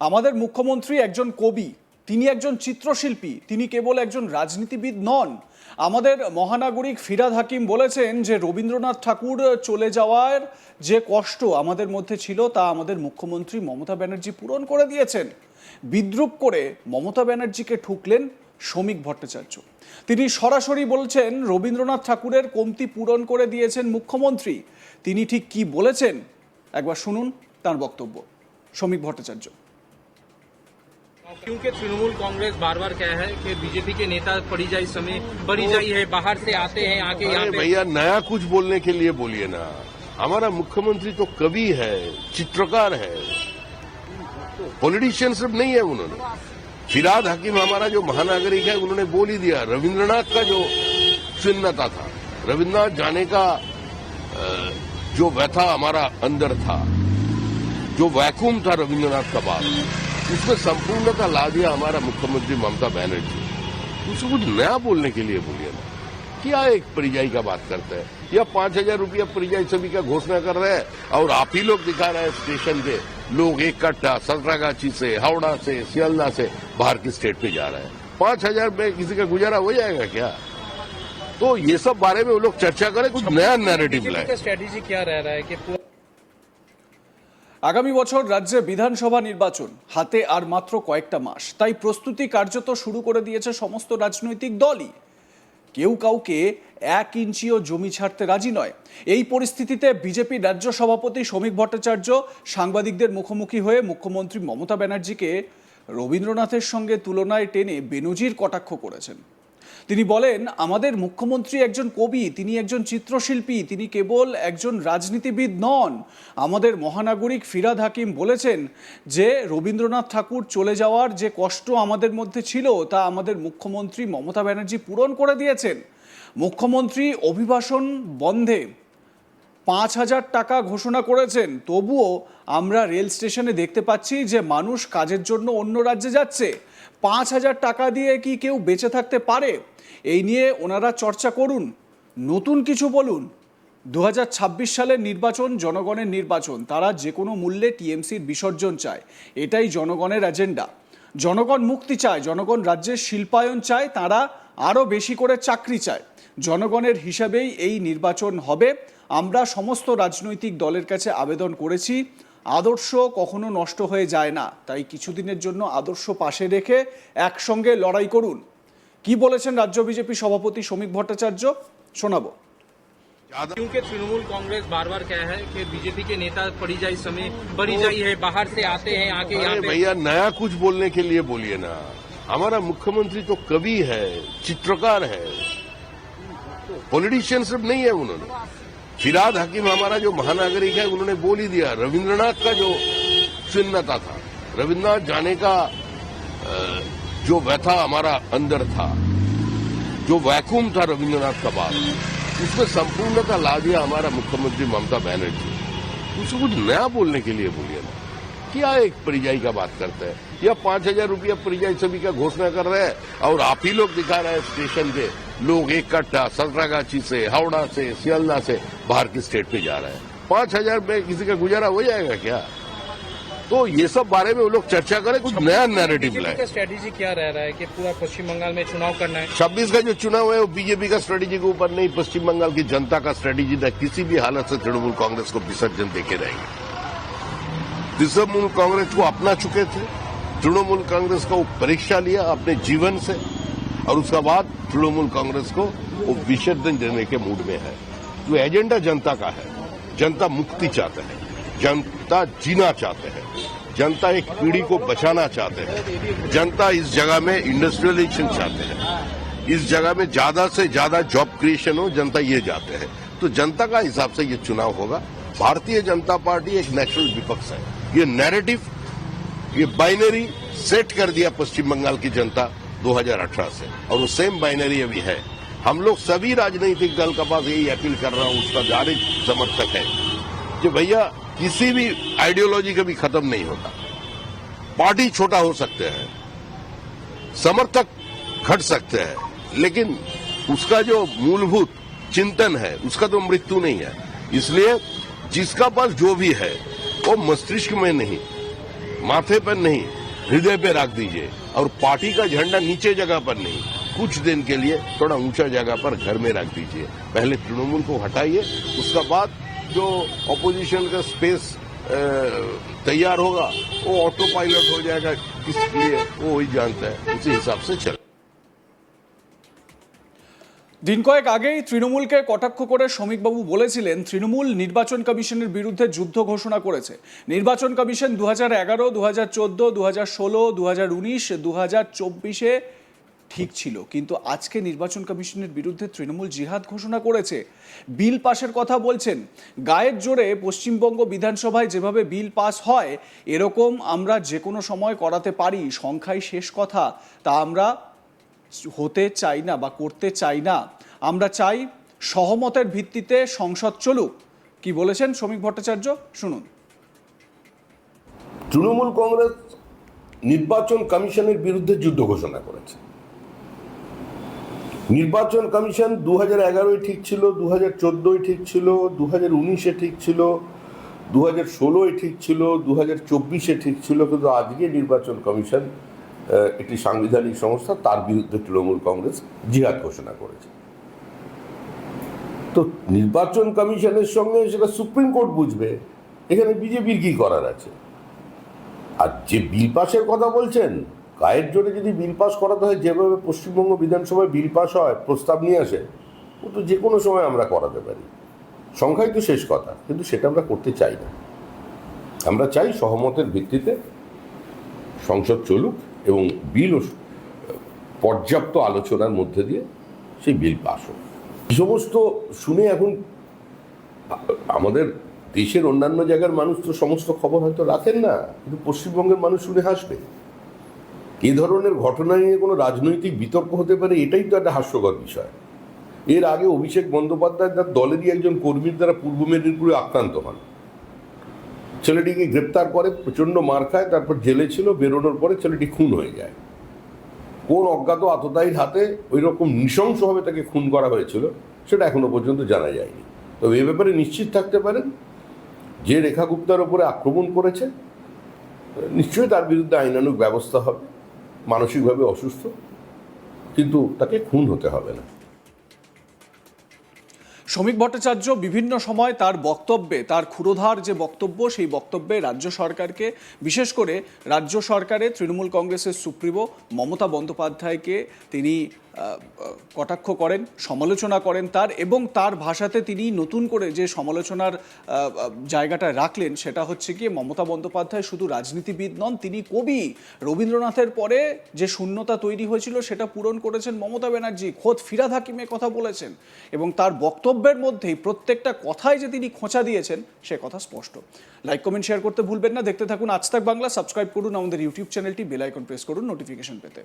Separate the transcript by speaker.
Speaker 1: আমাদের মুখ্যমন্ত্রী একজন কবি, তিনি একজন চিত্রশিল্পী, তিনি কেবল একজন রাজনীতিবিদ নন। আমাদের মহানাগরিক ফিরাদ হাকিম বলেছেন যে, রবীন্দ্রনাথ ঠাকুর চলে যাওয়ার যে কষ্ট আমাদের মধ্যে ছিল, তা আমাদের মুখ্যমন্ত্রী মমতা ব্যানার্জি পূরণ করে দিয়েছেন। বিদ্রুপ করে মমতা ব্যানার্জিকে ঠুকলেন শ্রমিক ভট্টাচার্য। তিনি সরাসরি বলছেন, রবীন্দ্রনাথ ঠাকুরের কমতি পূরণ করে দিয়েছেন মুখ্যমন্ত্রী। তিনি ঠিক কি বলেছেন? একবার শুনুন তার বক্তব্য। শ্রমিক ভট্টাচার্য।
Speaker 2: क्योंकि तृणमूल कांग्रेस बार बार कहा है कि बीजेपी के नेता पड़ी परिजाई समय परिजाई है बाहर से आते हैं आके यहाँ
Speaker 3: भैया नया कुछ बोलने के लिए बोलिए ना। हमारा मुख्यमंत्री तो कवि है चित्रकार है। पॉलिटिशियन सब नहीं है उन्होंने। फिराद हकीम हमारा जो महानागरिक है उन्होंने बोल ही दिया रविन्द्रनाथ का जो चिन्हता था रविन्द्रनाथ जाने का जो व्यथा हमारा अंदर था जो वैक्यूम था रविन्द्रनाथ का बाद उसमें संपूर्णता ला दिया हमारा मुख्यमंत्री ममता बनर्जी। उसको कुछ नया बोलने के लिए बोलिए ना। क्या एक परिजाई का बात करते हैं? या पाँच हज़ार रूपया परिजाई सभी का घोषणा कर रहे हैं? और आप ही लोग दिखा रहे हैं स्टेशन पे लोग एक कट्टा सतरागाछी से हावड़ा से सियालदा से बाहर की स्टेट पे जा रहे हैं। पाँच हज़ार में किसी का गुजारा हो जाएगा क्या? तो ये सब बारे में वो लोग चर्चा करें कुछ नया नैरेटिव लाए।
Speaker 2: स्ट्रेटेजी क्या रह रहा है कि
Speaker 1: আগামী বছর রাজ্যে বিধানসভা নির্বাচন, হাতে আর মাত্র কয়েকটা মাস। তাই প্রস্তুতি কার্যত শুরু করে দিয়েছে সমস্ত রাজনৈতিক দলই। কেউ কাউকে এক ইঞ্চিও জমি ছাড়তে রাজি নয়। এই পরিস্থিতিতে বিজেপির রাজ্য সভাপতি শ্রমিক ভট্টাচার্য সাংবাদিকদের মুখোমুখি হয়ে মুখ্যমন্ত্রী মমতা ব্যানার্জিকে রবীন্দ্রনাথের সঙ্গে তুলনায় টেনে বেনজির কটাক্ষ করেছেন। তিনি বলেন, আমাদের মুখ্যমন্ত্রী একজন কবি, তিনি একজন চিত্রশিল্পী, তিনি কেবল একজন রাজনীতিবিদ নন। আমাদের মহানাগরিক ফিরাদ হাকিম বলেছেন যে, রবীন্দ্রনাথ ঠাকুর চলে যাওয়ার যে কষ্ট আমাদের মধ্যে ছিল, তা আমাদের মুখ্যমন্ত্রী মমতা ব্যানার্জি পূরণ করে দিয়েছেন। মুখ্যমন্ত্রী অভিবাসন বন্ধে পাঁচ হাজার টাকা ঘোষণা করেছেন। তবুও আমরা রেল স্টেশনে দেখতে পাচ্ছি যে, মানুষ কাজের জন্য অন্য রাজ্যে যাচ্ছে। পাঁচ হাজার টাকা দিয়ে কি কেউ বেঁচে থাকতে পারে? এই নিয়ে ওনারা চর্চা করুন। নতুন কিছু বলুন। দু হাজার ছাব্বিশ সালের নির্বাচন জনগণের নির্বাচন। তারা যে কোনো মূল্যে টিএমসির বিসর্জন চায়। এটাই জনগণের এজেন্ডা। জনগণ মুক্তি চায়, জনগণ রাজ্যের শিল্পায়ন চায়, তারা আরও বেশি করে চাকরি চায়। জনগণের হিসাবেই এই নির্বাচন হবে। আমরা সমস্ত রাজনৈতিক দলের কাছে আবেদন করেছি। আদর্শ কখনো নষ্ট হয়ে যায় না তাই কিছুদিনের জন্য আদর্শ পাশে রেখে একসঙ্গে লড়াই করুন কি বলেছেন রাজ্য বিজেপি সভাপতি শ্রমিক ভট্টাচার্য শোনাবো
Speaker 3: ज्यादा
Speaker 2: क्योंकि तृणमूल कांग्रेस बार बार कहा है कि बीजेपी के नेता परिजाई समय परिजाई है बाहर से आते हैं आके यहाँ
Speaker 3: अरे
Speaker 2: पे
Speaker 3: भैया नया कुछ बोलने के लिए बोलिए ना हमारा मुख्यमंत्री तो कवि है चित्रकार है पॉलिटिशियन सब नहीं है उन्होंने फिराद हकीम हमारा जो महानागरिक है, उन्होंने बोल ही दिया रविन्द्रनाथ का जो चिन्हता था रविन्द्रनाथ जाने का जो व्यथा हमारा अंदर था, जो वैक्यूम था रविन्द्रनाथ का बाद उसमें संपूर्णता ला दिया हमारा मुख्यमंत्री ममता बनर्जी। उसको कुछ नया बोलने के लिए बोलिए ना। क्या एक परिजाई का बात करते हैं? या पाँच हज़ार रूपया परिजाई सभी का घोषणा कर रहे हैं? और आप ही लोग दिखा रहे हैं स्टेशन पे। लोग एक कट्टा सतरागाछी से हावड़ा से सियालदा से बाहर की स्टेट पे जा रहे हैं। पाँच हज़ार में किसी का गुजारा हो जाएगा क्या? तो ये सब बारे में वो लोग चर्चा करें कुछ नया नैरेटिव लाए।
Speaker 2: स्ट्रेटेजी क्या रह रहा है कि पूरा पश्चिम बंगाल में चुनाव करना है?
Speaker 3: छब्बीस का जो चुनाव है वो बीजेपी का स्ट्रेटेजी के ऊपर नहीं पश्चिम बंगाल की जनता का स्ट्रेटेजी था किसी भी हालत से तृणमूल कांग्रेस को विसर्जन देके रहेंगे। तृणमूल कांग्रेस को अपना चुके थे तृणमूल कांग्रेस का वो परीक्षा लिया अपने जीवन से। और उसके बाद तृणमूल कांग्रेस को वो विसर्जन देने के मूड में है। तो एजेंडा जनता का है, जनता मुक्ति चाहते हैं, जनता जीना चाहते हैं, जनता एक पीढ़ी को बचाना चाहते हैं, जनता इस जगह में इंडस्ट्रियलाइजेशन चाहते हैं, इस जगह में ज़्यादा से ज़्यादा जॉब क्रिएशन हो, जनता ये चाहते हैं। तो जनता का हिसाब से ये चुनाव होगा। भारतीय जनता पार्टी एक नेशनल विपक्ष है। ये नैरेटिव ये बाइनरी सेट कर दिया पश्चिम बंगाल की जनता। 2018 से। और वो सेम बाइनरी अभी है। हम लोग सभी राजनीतिक दल का पास यही अपील कर रहा हूँ, उसका जारी समर्थक है। कि भैया, किसी भी आइडियोलॉजी कभी खत्म नहीं होता। पार्टी छोटा हो सकते हैं, समर्थक घट सकते हैं, लेकिन उसका जो मूलभूत चिंतन है, उसका तो मृत्यु नहीं है। इसलिए जिसका पास जो भी है, वो मस्तिष्क में नहीं,
Speaker 4: माथे पर नहीं, हृदय पे रख दीजिए। और पार्टी का झंडा नीचे जगह पर नहीं। कुछ दिन के लिए थोड़ा ऊँचा जगह पर घर में रख दीजिए। पहले तृणमूल को हटाइए, उसका बाद जो ऑपोजिशन का स्पेस तैयार होगा, वो ऑटो पायलट हो जाएगा। किस लिए? वो वही जानता है। उसी हिसाब से चले।
Speaker 1: দিন কয়েক আগেই তৃণমূলকে কটাক্ষ করে শ্রমিকবাবু বলেছিলেন, তৃণমূল নির্বাচন কমিশনের বিরুদ্ধে যুদ্ধ ঘোষণা করেছে। নির্বাচন কমিশন দু হাজার এগারো দু হাজার চোদ্দ দু হাজার ষোলো দু হাজার উনিশ দু হাজার চব্বিশে ঠিক ছিল। কিন্তু আজকে নির্বাচন কমিশনের বিরুদ্ধে তৃণমূল জিহাদ ঘোষণা করেছে। বিল পাশের কথা বলছেন, গায়ের জোরে পশ্চিমবঙ্গ বিধানসভায় যেভাবে বিল পাস হয়, এরকম আমরা যে কোনো সময় করাতে পারি, সংখ্যায় শেষ কথা। তা আমরা হতে চাই না বা করতে চাই না, আমরা চাই সহমতের ভিত্তিতে সংসদ চলুক। কি বলেছেন শ্রমিক ভট্টাচার্য? শুনুন।
Speaker 3: তৃণমূল কংগ্রেস নির্বাচন কমিশনের বিরুদ্ধে যুদ্ধ ঘোষণা করেছে। নির্বাচন কমিশন দু হাজার এগারোয় ঠিক ছিল দু হাজার চোদ্দোয় ঠিক ছিল দু হাজার উনিশে ঠিক ছিল দু হাজার ষোলোয় ঠিক ছিল দু হাজার চব্বিশে ঠিক ছিল, কিন্তু আজকে নির্বাচন কমিশন একটি সাংবিধানিক সংস্থা, তার বিরুদ্ধে তৃণমূল কংগ্রেস জিহাদ ঘোষণা করেছে। তো নির্বাচন কমিশনের সঙ্গে সেটা সুপ্রিম কোর্ট বুঝবে, এখানে বিজেপির কি করার আছে? আর যে বিল পাসের কথা বলছেন, গায়ের জোরে যদি বিল পাস করাতে হয়, যেভাবে পশ্চিমবঙ্গ বিধানসভায় বিল পাস হয়, প্রস্তাব নিয়ে আসে, ও তো যে কোনো সময় আমরা করাতে পারি। সংখ্যাই তো শেষ কথা, কিন্তু সেটা আমরা করতে চাই না। আমরা চাই সহমতের ভিত্তিতে সংসদ চলুক এবং বিলও পর্যাপ্ত আলোচনার মধ্যে দিয়ে সেই বিল পাস হোক। এই সমস্ত শুনে এখন আমাদের দেশের অন্যান্য জায়গার মানুষ তো সমস্ত খবর হয়তো রাখেন না, কিন্তু পশ্চিমবঙ্গের মানুষ শুনে হাসবে। এ ধরনের ঘটনা নিয়ে কোনো রাজনৈতিক বিতর্ক হতে পারে, এটাই তো একটা হাস্যকর বিষয়। এর আগে অভিষেক বন্দ্যোপাধ্যায় তার দলেরই একজন কর্মীর দ্বারা পূর্ব মেদিনীপুরে আক্রান্ত হন। ছেলেটিকে গ্রেপ্তার করে, প্রচণ্ড মার খায়, তারপর জেলে ছিল, বেরোনোর পরে ছেলেটি খুন হয়ে যায়। কোন অজ্ঞাত আততায়ীর হাতে ওই রকম নৃশংসভাবে তাকে খুন করা হয়েছিল, সেটা এখনও পর্যন্ত জানা যায়নি। তবে এ ব্যাপারে নিশ্চিত থাকতে পারেন, যে রেখা গুপ্তার ওপরে আক্রমণ করেছে, নিশ্চয়ই তার বিরুদ্ধে আইনানুগ ব্যবস্থা হবে, মানসিকভাবে অসুস্থ, কিন্তু তাকে খুন হতে হবে না।
Speaker 1: শ্রমিক ভট্টাচার্য বিভিন্ন সময় তার বক্তব্যে, তার ক্ষুরোধার যে বক্তব্য, সেই বক্তব্যে রাজ্য সরকারকে, বিশেষ করে রাজ্য সরকারে তৃণমূল কংগ্রেসের সুপ্রিমো মমতা বন্দ্যোপাধ্যায়কে তিনি কটাক্ষ করেন, সমালোচনা করেন তার এবং তার ভাষাতে তিনি নতুন করে যে সমালোচনার জায়গাটা রাখলেন সেটা হচ্ছে কি মমতা বন্দ্যোপাধ্যায় শুধু রাজনীতিবিদ নন, তিনি কবি। রবীন্দ্রনাথের পরে যে শূন্যতা তৈরি হয়েছিল সেটা পূরণ করেছেন মমতা ব্যানার্জি। খোদ ফিরাদ হাকিমের কথা বলেছেন এবং তার বক্তব্যের মধ্যেই প্রত্যেকটা কথায় যে তিনি খোঁচা দিয়েছেন, সে কথা স্পষ্ট। লাইক কমেন্ট শেয়ার করতে ভুলবেন না। দেখতে থাকুন আজ তাক বাংলা। সাবস্ক্রাইব করুন আমাদের ইউটিউব চ্যানেলটি বেল আইকন প্রেস করুন নোটিফিকেশন পেতে।